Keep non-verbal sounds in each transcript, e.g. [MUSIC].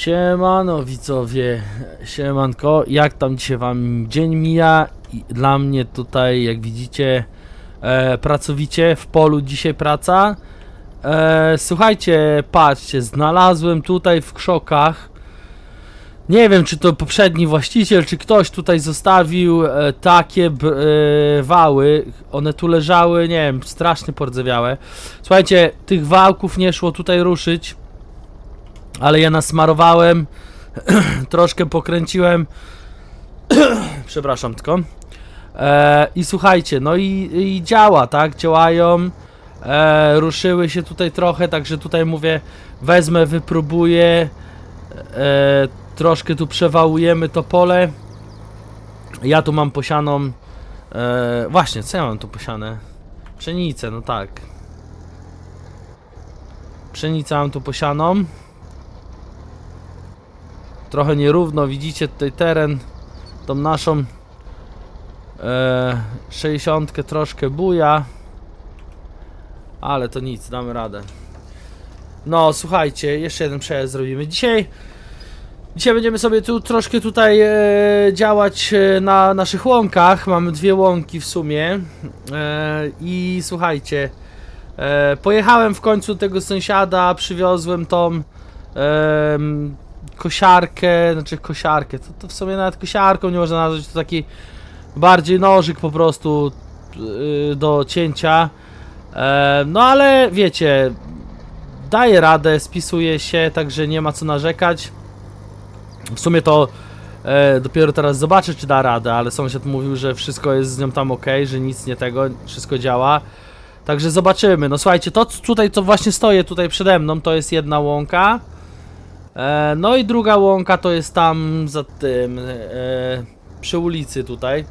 Siemano widzowie, siemanko, jak tam dzisiaj wam dzień mija? I Dla mnie tutaj, jak widzicie, e, pracowicie, w polu dzisiaj praca. E, słuchajcie, patrzcie, znalazłem tutaj w krzokach, nie wiem czy to poprzedni właściciel, czy ktoś tutaj zostawił e, takie e, wały, one tu leżały, nie wiem, strasznie pordzewiałe. Słuchajcie, tych wałków nie szło tutaj ruszyć ale ja nasmarowałem, [CLEARS THROAT] troszkę pokręciłem, [CLEARS THROAT] przepraszam tylko. E, I słuchajcie, no i, i działa, tak? Działają, e, ruszyły się tutaj trochę, także tutaj mówię, wezmę, wypróbuję, e, troszkę tu przewałujemy to pole. Ja tu mam posianą, e, właśnie, co ja mam tu posiane? Pszenicę, no tak. Pszenicę mam tu posianą. Trochę nierówno, widzicie tutaj teren, tą naszą e, 60 troszkę buja. Ale to nic, damy radę. No, słuchajcie, jeszcze jeden przejazd zrobimy. Dzisiaj Dzisiaj będziemy sobie tu troszkę tutaj e, działać e, na naszych łąkach. Mamy dwie łąki w sumie. E, I słuchajcie, e, pojechałem w końcu tego sąsiada, przywiozłem tą kosiarkę, znaczy kosiarkę, to, to w sumie nawet kosiarką nie można nazwać, to taki bardziej nożyk po prostu yy, do cięcia. E, no ale wiecie, daje radę, spisuje się, także nie ma co narzekać. W sumie to e, dopiero teraz zobaczę, czy da radę, ale sąsiad mówił, że wszystko jest z nią tam ok, że nic nie tego, wszystko działa. Także zobaczymy. No słuchajcie, to tutaj, co właśnie stoję tutaj przede mną, to jest jedna łąka. E, no i druga łąka to jest tam za tym, e, przy ulicy tutaj.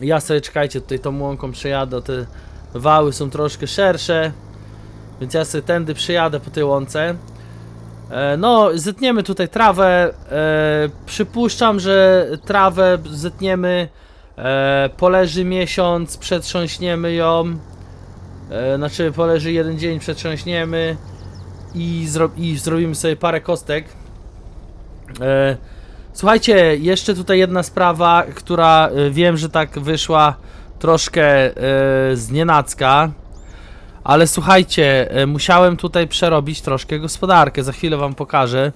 Ja sobie, czekajcie, tutaj tą łąką przejadę, te wały są troszkę szersze, więc ja sobie tędy przejadę po tej łące. E, no, zetniemy tutaj trawę, przypuszczam, że trawę zetniemy, poleży miesiąc, przetrząśniemy ją, znaczy poleży jeden dzień, przetrząśniemy i, zro i zrobimy sobie parę kostek. E, słuchajcie, jeszcze tutaj jedna sprawa, która e, wiem, że tak wyszła troszkę e, z nienacka. Ale słuchajcie, e, musiałem tutaj przerobić troszkę gospodarkę. Za chwilę wam pokażę.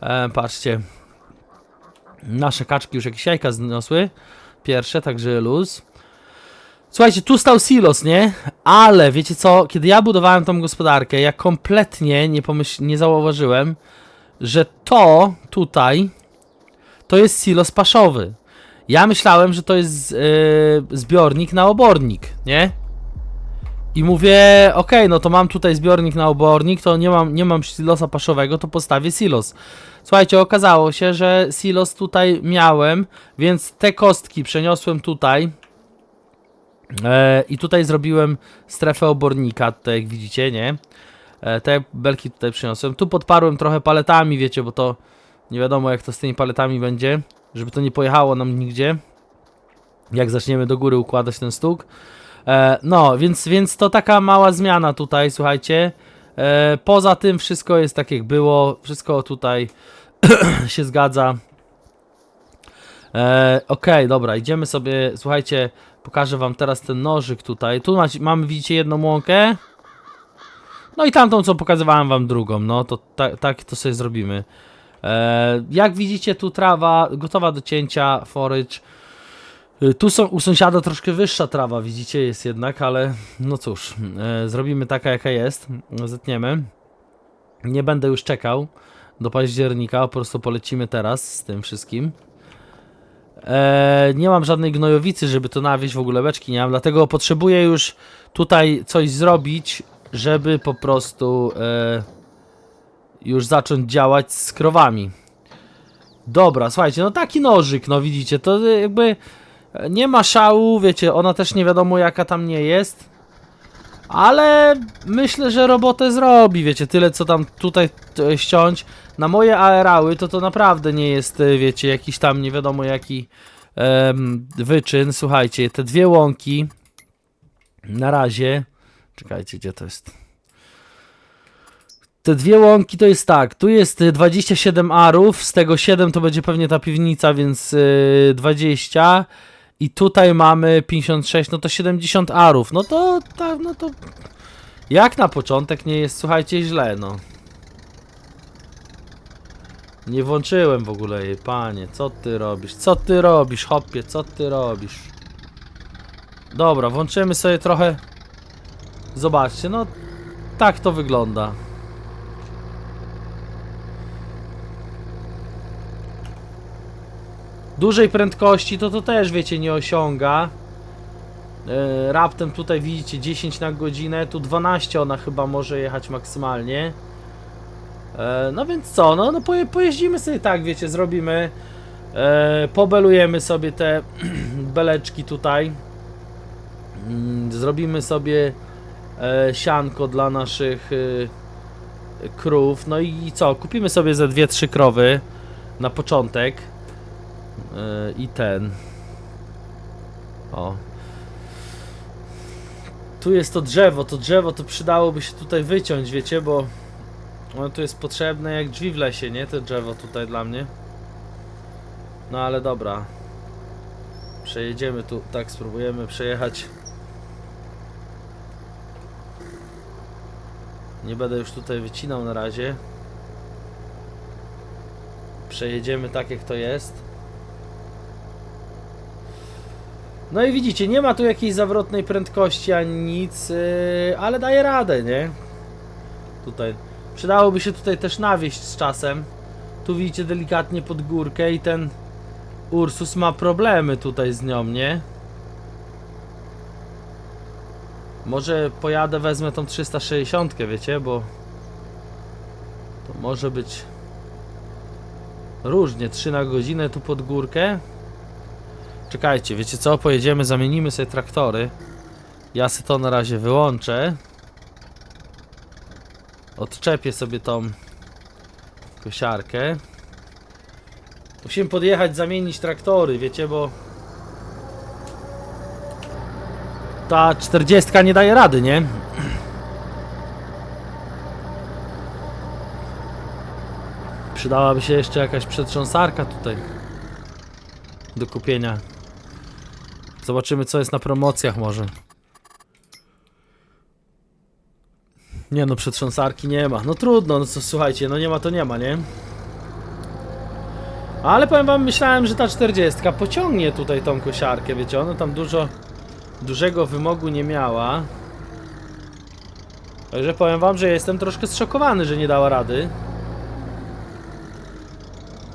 E, patrzcie. Nasze kaczki już jakieś jajka zniosły. Pierwsze, także luz. Słuchajcie, tu stał silos, nie? Ale wiecie co? Kiedy ja budowałem tą gospodarkę, ja kompletnie nie pomyśl, nie zauważyłem, że to tutaj to jest silos paszowy. Ja myślałem, że to jest yy, zbiornik na obornik, nie? I mówię, okej, no to mam tutaj zbiornik na obornik, to nie mam, nie mam silosa paszowego, to postawię silos. Słuchajcie, okazało się, że silos tutaj miałem, więc te kostki przeniosłem tutaj. E, I tutaj zrobiłem strefę obornika, tutaj jak widzicie, nie? E, te belki tutaj przyniosłem. Tu podparłem trochę paletami, wiecie, bo to nie wiadomo jak to z tymi paletami będzie, żeby to nie pojechało nam nigdzie. Jak zaczniemy do góry układać ten stuk. E, no, więc, więc to taka mała zmiana tutaj, słuchajcie. Poza tym wszystko jest tak jak było, wszystko tutaj [CLEARS THROAT] się zgadza. E, Okej, dobra, idziemy sobie, słuchajcie, pokażę wam teraz ten nożyk tutaj. Tu macie, mamy, widzicie, jedną łąkę. No i tamtą, co pokazywałem wam drugą, no to tak, tak to sobie zrobimy. E, jak widzicie, tu trawa gotowa do cięcia, forage. Tu są u sąsiada troszkę wyższa trawa, widzicie, jest jednak, ale no cóż, e, zrobimy taka jaka jest, zetniemy. Nie będę już czekał do października, po prostu polecimy teraz z tym wszystkim. E, nie mam żadnej gnojowicy, żeby to nawieść, w ogóle beczki nie mam, dlatego potrzebuję już tutaj coś zrobić, żeby po prostu e, już zacząć działać z krowami. Dobra, słuchajcie, no taki nożyk, no widzicie, to jakby nie ma szału, wiecie, ona też nie wiadomo jaka tam nie jest. Ale myślę, że robotę zrobi, wiecie, tyle co tam tutaj e, ściąć. Na moje aerały to to naprawdę nie jest, e, wiecie, jakiś tam nie wiadomo jaki wyczyn. Słuchajcie, te dwie łąki na razie. Czekajcie, gdzie to jest? Te dwie łąki to jest tak, tu jest y, 27 arów, z tego 7 to będzie pewnie ta piwnica, więc y, 20 i tutaj mamy 56, no to 70 arów, no to tak, no to jak na początek nie jest, słuchajcie, źle, no. Nie włączyłem w ogóle jej, panie, co ty robisz, co ty robisz, hopie, co ty robisz. Dobra, włączymy sobie trochę, zobaczcie, no tak to wygląda. Dużej prędkości to to też wiecie nie osiąga. E, raptem tutaj widzicie 10 na godzinę, tu 12 ona chyba może jechać maksymalnie. E, no więc co, no, no poje, pojeździmy sobie tak, wiecie, zrobimy. E, pobelujemy sobie te [CLEARS THROAT] beleczki tutaj. Mm, Zrobimy sobie e, sianko dla naszych e, krów. No i co? Kupimy sobie ze dwie, trzy krowy na początek. E, I ten. O. Tu jest to drzewo. To drzewo to przydałoby się tutaj wyciąć, wiecie, bo ono tu jest potrzebne jak drzwi w lesie, nie? To drzewo tutaj dla mnie. No ale dobra. Przejedziemy tu, tak spróbujemy przejechać. Nie będę już tutaj wycinał na razie. Przejedziemy tak jak to jest. No i widzicie, nie ma tu jakiejś zawrotnej prędkości ani nic, yy, ale daje radę, nie? Tutaj. Przydałoby się tutaj też nawieść z czasem. Tu widzicie delikatnie pod górkę i ten Ursus ma problemy tutaj z nią, nie? Może pojadę, wezmę tą 360, wiecie, bo to może być różnie, 3 na godzinę tu pod górkę. Czekajcie, wiecie co? Pojedziemy, zamienimy sobie traktory. Ja sobie to na razie wyłączę. Odczepię sobie tą kosiarkę. Musimy podjechać, zamienić traktory, wiecie, bo ta 40 nie daje rady, nie? Przydałaby się jeszcze jakaś przetrząsarka tutaj do kupienia. Zobaczymy co jest na promocjach może. Nie no, przetrząsarki nie ma. No trudno, no słuchajcie, no nie ma to nie ma, nie? Ale powiem wam, myślałem, że ta 40 pociągnie tutaj tą kosiarkę, wiecie, ona tam dużo dużego wymogu nie miała. Także powiem wam, że jestem troszkę zszokowany, że nie dała rady.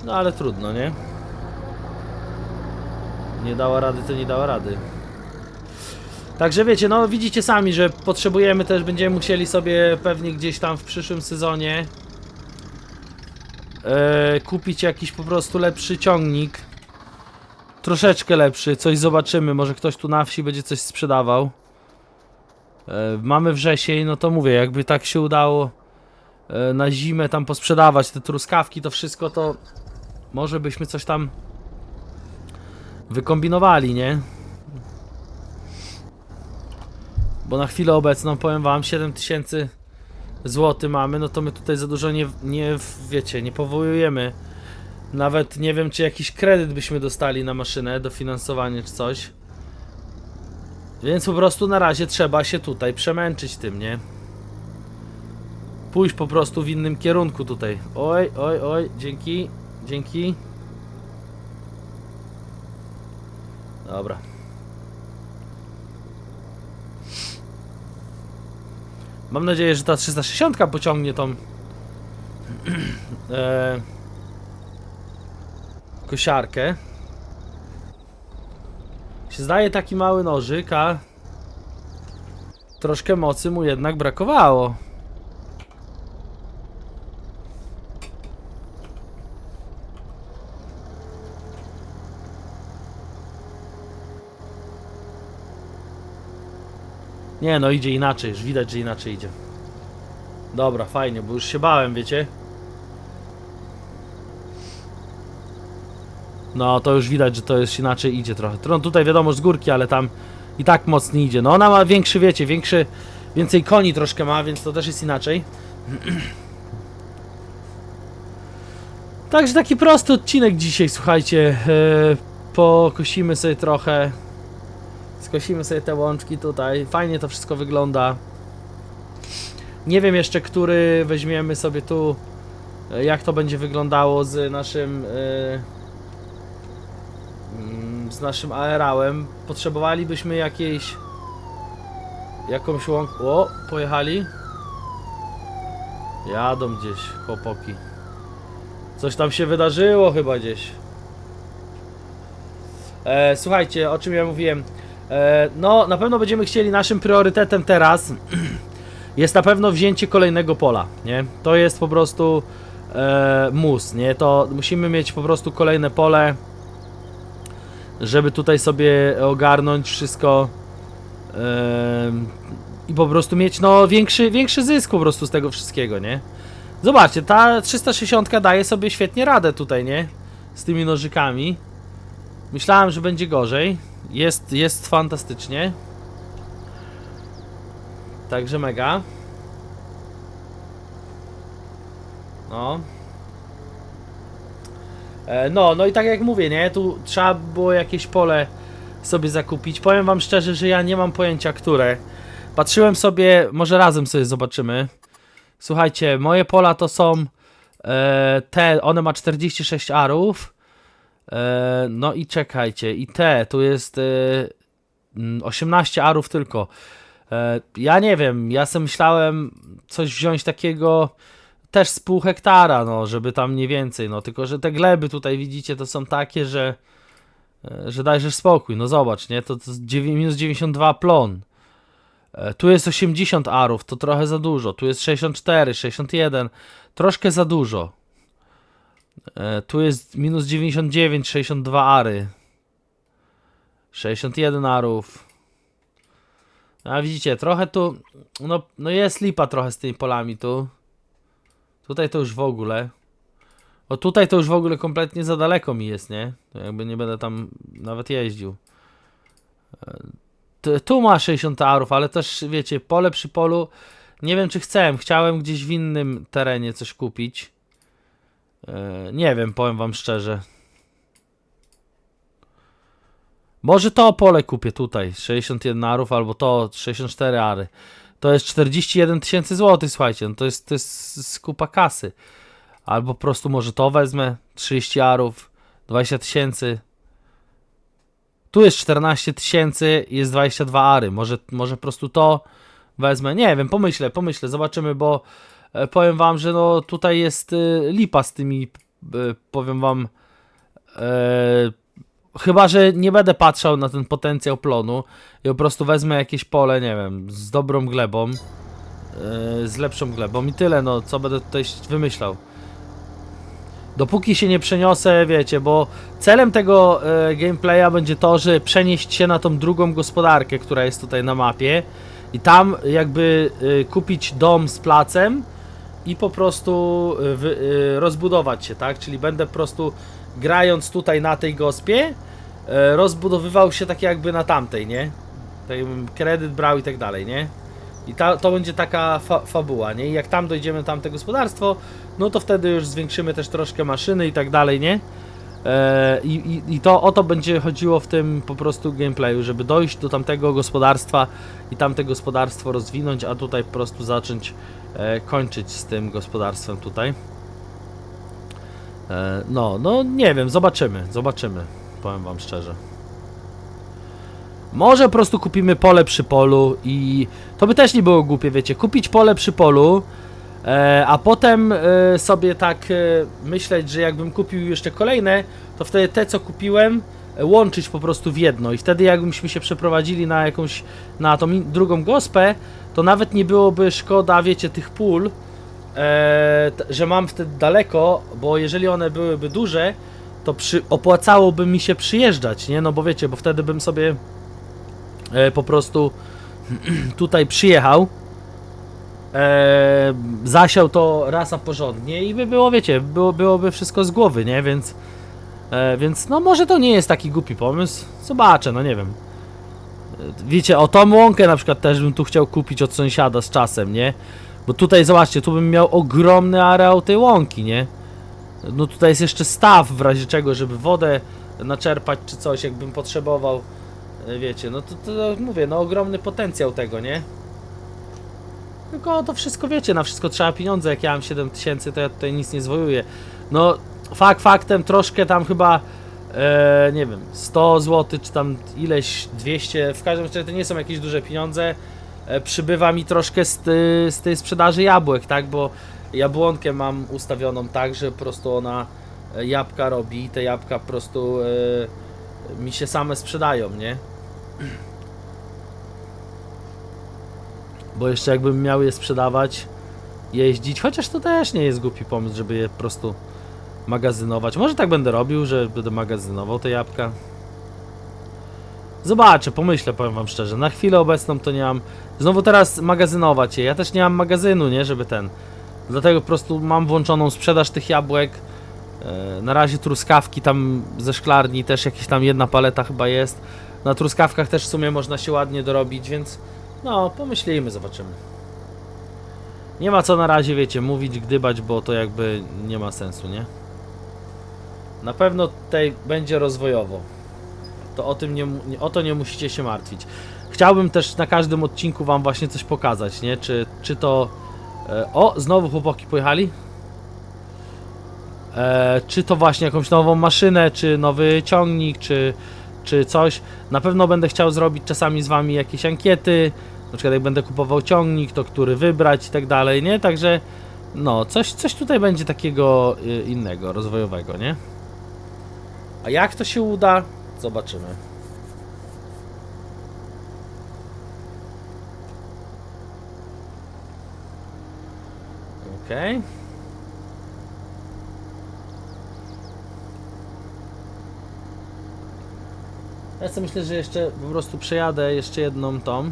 No ale trudno, nie? Nie dała rady, to nie dała rady. Także wiecie, no widzicie sami, że potrzebujemy też, będziemy musieli sobie pewnie gdzieś tam w przyszłym sezonie e, kupić jakiś po prostu lepszy ciągnik. Troszeczkę lepszy, coś zobaczymy, może ktoś tu na wsi będzie coś sprzedawał. E, mamy wrzesień, no to mówię, jakby tak się udało e, na zimę tam posprzedawać te truskawki, to wszystko to może byśmy coś tam wykombinowali, nie? Bo na chwilę obecną powiem wam 7000 zł mamy, no to my tutaj za dużo nie, nie wiecie, nie powołujemy. Nawet nie wiem czy jakiś kredyt byśmy dostali na maszynę, dofinansowanie czy coś. Więc po prostu na razie trzeba się tutaj przemęczyć tym, nie? Pójść po prostu w innym kierunku tutaj. Oj, oj, oj, dzięki, dzięki. Dobra. Mam nadzieję, że ta 360 pociągnie tą e, kosiarkę. Się zdaje taki mały nożyk, a troszkę mocy mu jednak brakowało. Nie no, idzie inaczej, już widać, że inaczej idzie. Dobra, fajnie, bo już się bałem, wiecie? No, to już widać, że to jest inaczej idzie trochę. No tutaj wiadomo z górki, ale tam i tak mocniej idzie. No ona ma większy, wiecie, większy, więcej koni troszkę ma, więc to też jest inaczej. [CLEARS THROAT] Także taki prosty odcinek dzisiaj, słuchajcie. E, pokosimy sobie trochę. Skosimy sobie te łączki tutaj. Fajnie to wszystko wygląda. Nie wiem jeszcze, który weźmiemy sobie tu. e, Jak to będzie wyglądało z naszym. mm, z naszym aerałem. Potrzebowalibyśmy jakiejś. Jakąś łąk. O, pojechali. Jadą gdzieś, chłopaki. Coś tam się wydarzyło chyba gdzieś. E, słuchajcie, o czym ja mówiłem. E, no, na pewno będziemy chcieli naszym priorytetem teraz [CLEARS THROAT] jest na pewno wzięcie kolejnego pola, nie? To jest po prostu e, mus, nie? To musimy mieć po prostu kolejne pole, żeby tutaj sobie ogarnąć wszystko e, i po prostu mieć no większy, większy zysk po prostu z tego wszystkiego, nie? Zobaczcie, ta 360 daje sobie świetnie radę tutaj, nie? Z tymi nożykami. Myślałem, że będzie gorzej. Jest, jest fantastycznie. Także mega. No. E, no, no i tak jak mówię, nie? Tu trzeba było jakieś pole sobie zakupić. Powiem wam szczerze, że ja nie mam pojęcia, które. Patrzyłem sobie, może razem sobie zobaczymy. Słuchajcie, moje pola to są e, te, one ma 46 arów. E, no i czekajcie, i te, tu jest e, mm, 18 arów tylko. E, ja nie wiem, ja sobie myślałem coś wziąć takiego też z pół hektara, no, żeby tam nie więcej, no, tylko że te gleby tutaj widzicie, to są takie, że że dajesz spokój, no zobacz, nie, to, to minus 92 plon. Tu jest 80 arów, to trochę za dużo. Tu jest 64, 61, troszkę za dużo. E, Tu jest minus 99, 62 ary. 61 arów. A widzicie, trochę tu. No, no jest lipa trochę z tymi polami tu. Tutaj to już w ogóle. O tutaj to już w ogóle kompletnie za daleko mi jest, nie? Jakby nie będę tam nawet jeździł. Tu- Tu ma 60 arów, ale też wiecie, pole przy polu. Nie wiem czy chcę. Chciałem gdzieś w innym terenie coś kupić. E, nie wiem, powiem wam szczerze. Może to pole kupię tutaj. 61 arów albo to 64 ary. To jest 41 tysięcy złotych, słuchajcie. No to jest, to jest skupa kasy. Albo po prostu może to wezmę. 30 arów, 20 tysięcy. Tu jest 14 tysięcy, jest 22 ary. Może, może po prostu to wezmę. Nie wiem, pomyślę, pomyślę, zobaczymy, bo powiem wam, że no tutaj jest y, lipa z tymi, y, powiem wam, e, chyba, że nie będę patrzał na ten potencjał plonu i po prostu wezmę jakieś pole, nie wiem, z dobrą glebą, e, z lepszą glebą i tyle, no, co będę tutaj wymyślał. Dopóki się nie przeniosę, wiecie, bo celem tego e, gameplaya będzie to, że przenieść się na tą drugą gospodarkę, która jest tutaj na mapie i tam jakby e, kupić dom z placem i po prostu wy, e, rozbudować się, tak? Czyli będę po prostu grając tutaj na tej gospie e, rozbudowywał się tak jakby na tamtej, nie? Tak jakbym kredyt brał i tak dalej, nie? I ta, to będzie taka fa fabuła, nie? I jak tam dojdziemy, tamte gospodarstwo, no to wtedy już zwiększymy też troszkę maszyny i tak dalej, nie? E, i, i, I to o to będzie chodziło w tym po prostu gameplayu, żeby dojść do tamtego gospodarstwa i tamte gospodarstwo rozwinąć, a tutaj po prostu zacząć e, kończyć z tym gospodarstwem tutaj. E, no, no nie wiem, zobaczymy, zobaczymy, powiem wam szczerze. Może po prostu kupimy pole przy polu i to by też nie było głupie, wiecie, kupić pole przy polu, e, a potem e, sobie tak e, myśleć, że jakbym kupił jeszcze kolejne, to wtedy te co kupiłem łączyć po prostu w jedno i wtedy jakbyśmy się przeprowadzili na jakąś, na tą drugą gospę, to nawet nie byłoby szkoda, wiecie, tych pól, że mam wtedy daleko, bo jeżeli one byłyby duże, to przy, opłacałoby mi się przyjeżdżać, nie? No bo wiecie, bo wtedy bym sobie po prostu [CLEARS THROAT] tutaj przyjechał, e, zasiał to raz a porządnie i by było, wiecie, było, byłoby wszystko z głowy, nie? Więc, e, więc no może to nie jest taki głupi pomysł, zobaczę, no nie wiem. Wiecie, o tą łąkę na przykład też bym tu chciał kupić od sąsiada z czasem, nie? Bo tutaj, zobaczcie, tu bym miał ogromny areał tej łąki, nie? No tutaj jest jeszcze staw w razie czego, żeby wodę naczerpać czy coś, jakbym potrzebował. E, Wiecie, no to, to mówię, no ogromny potencjał tego, nie? Tylko to wszystko wiecie, na wszystko trzeba pieniądze. Jak ja mam 7 tysięcy, to ja tutaj nic nie zwojuję. No, fakt faktem, troszkę tam chyba, e, nie wiem, 100 zł, czy tam ileś 200, w każdym razie to nie są jakieś duże pieniądze. E, przybywa mi troszkę z, ty, z tej sprzedaży jabłek, tak? Bo jabłonkę mam ustawioną tak, że po prostu ona e, jabłka robi i te jabłka po prostu e, mi się same sprzedają, nie? Bo jeszcze jakbym miał je sprzedawać, jeździć, chociaż to też nie jest głupi pomysł, żeby je po prostu magazynować. Może tak będę robił, że będę magazynował te jabłka. Zobaczę, pomyślę, powiem wam szczerze. Na chwilę obecną to nie mam. Znowu teraz magazynować je. Ja też nie mam magazynu, nie, żeby ten. Dlatego po prostu mam włączoną sprzedaż tych jabłek. E, Na razie truskawki tam ze szklarni też jakieś tam jedna paleta chyba jest. Na truskawkach też w sumie można się ładnie dorobić, więc no, pomyślimy, zobaczymy. Nie ma co na razie, wiecie, mówić, gdybać, bo to jakby nie ma sensu, nie? Na pewno tutaj będzie rozwojowo. To o tym nie, o to nie musicie się martwić. Chciałbym też na każdym odcinku wam właśnie coś pokazać, nie? Czy, czy to... E, o, znowu chłopaki pojechali? E, czy to właśnie jakąś nową maszynę, czy nowy ciągnik, czy, czy coś. Na pewno będę chciał zrobić czasami z wami jakieś ankiety. Na przykład jak będę kupował ciągnik, to który wybrać i tak dalej, nie? Także no, coś, coś tutaj będzie takiego y, innego, rozwojowego, nie? A jak to się uda? Zobaczymy. Okej. Ja sobie myślę, że jeszcze po prostu przejadę jeszcze jedną tą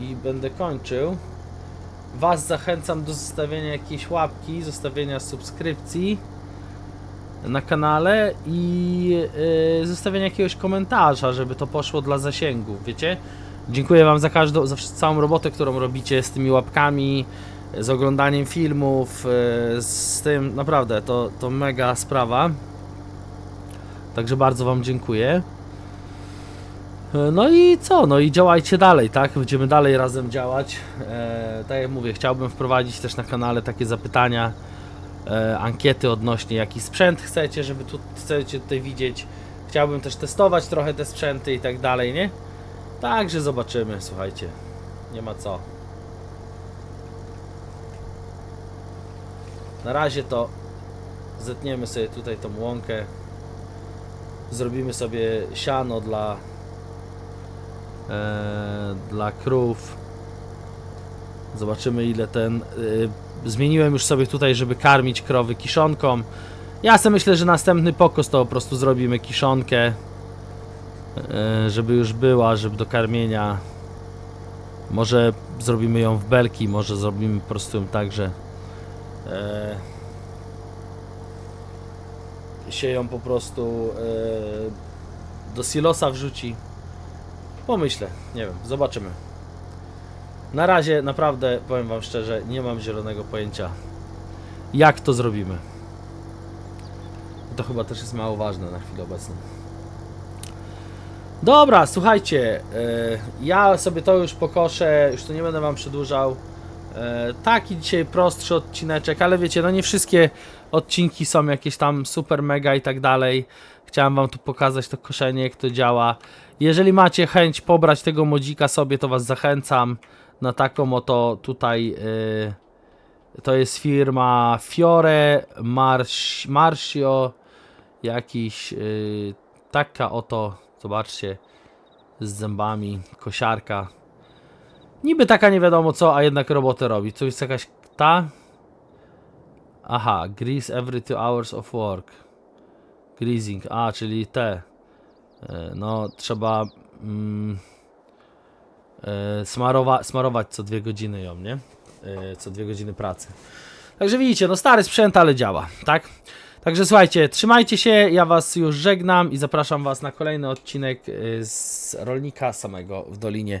i będę kończył. Was zachęcam do zostawienia jakiejś łapki, zostawienia subskrypcji na kanale i yy, zostawienia jakiegoś komentarza, żeby to poszło dla zasięgu, wiecie? Dziękuję Wam za każdą, za całą robotę, którą robicie z tymi łapkami, z oglądaniem filmów, yy, z tym, naprawdę, to, to mega sprawa. Także bardzo Wam dziękuję. E, No i co? No i działajcie dalej, tak? Będziemy dalej razem działać. E, tak jak mówię, chciałbym wprowadzić też na kanale takie zapytania, e, ankiety odnośnie jaki sprzęt chcecie, żeby tu chcecie tutaj widzieć. Chciałbym też testować trochę te sprzęty i tak dalej, nie? Także zobaczymy, słuchajcie. Nie ma co. Na razie to zetniemy sobie tutaj tą łąkę. Zrobimy sobie siano dla e, dla krów. Zobaczymy ile ten. e, zmieniłem już sobie tutaj, żeby karmić krowy kiszonką. Ja sobie myślę, że następny pokos to po prostu zrobimy kiszonkę. e, żeby już była, żeby do karmienia. Może zrobimy ją w belki, może zrobimy po prostu ją tak, że e, się ją po prostu e, do silosa wrzuci. Pomyślę, nie wiem, zobaczymy. Na razie naprawdę powiem wam szczerze, nie mam zielonego pojęcia jak to zrobimy. To chyba też jest mało ważne na chwilę obecną. Dobra, słuchajcie, e, ja sobie to już pokoszę, już to nie będę wam przedłużał. E, taki dzisiaj prostszy odcineczek, ale wiecie, no nie wszystkie odcinki są jakieś tam super mega i tak dalej. Chciałem wam tu pokazać to koszenie, jak to działa. Jeżeli macie chęć pobrać tego modzika sobie, to was zachęcam na taką oto tutaj. y, to jest firma Fiore Marcio. Jakiś y, taka oto, zobaczcie, z zębami, kosiarka. Niby taka nie wiadomo co, a jednak robotę robi. To jest jakaś ta. Aha, grease every two hours of work. Greasing, a czyli te. E, No, trzeba mm, e, smarowa smarować co dwie godziny ją, nie? E, Co dwie godziny pracy. Także widzicie, no stary sprzęt, ale działa, tak? Także słuchajcie, trzymajcie się, ja was już żegnam i zapraszam was na kolejny odcinek z rolnika samego w Dolinie.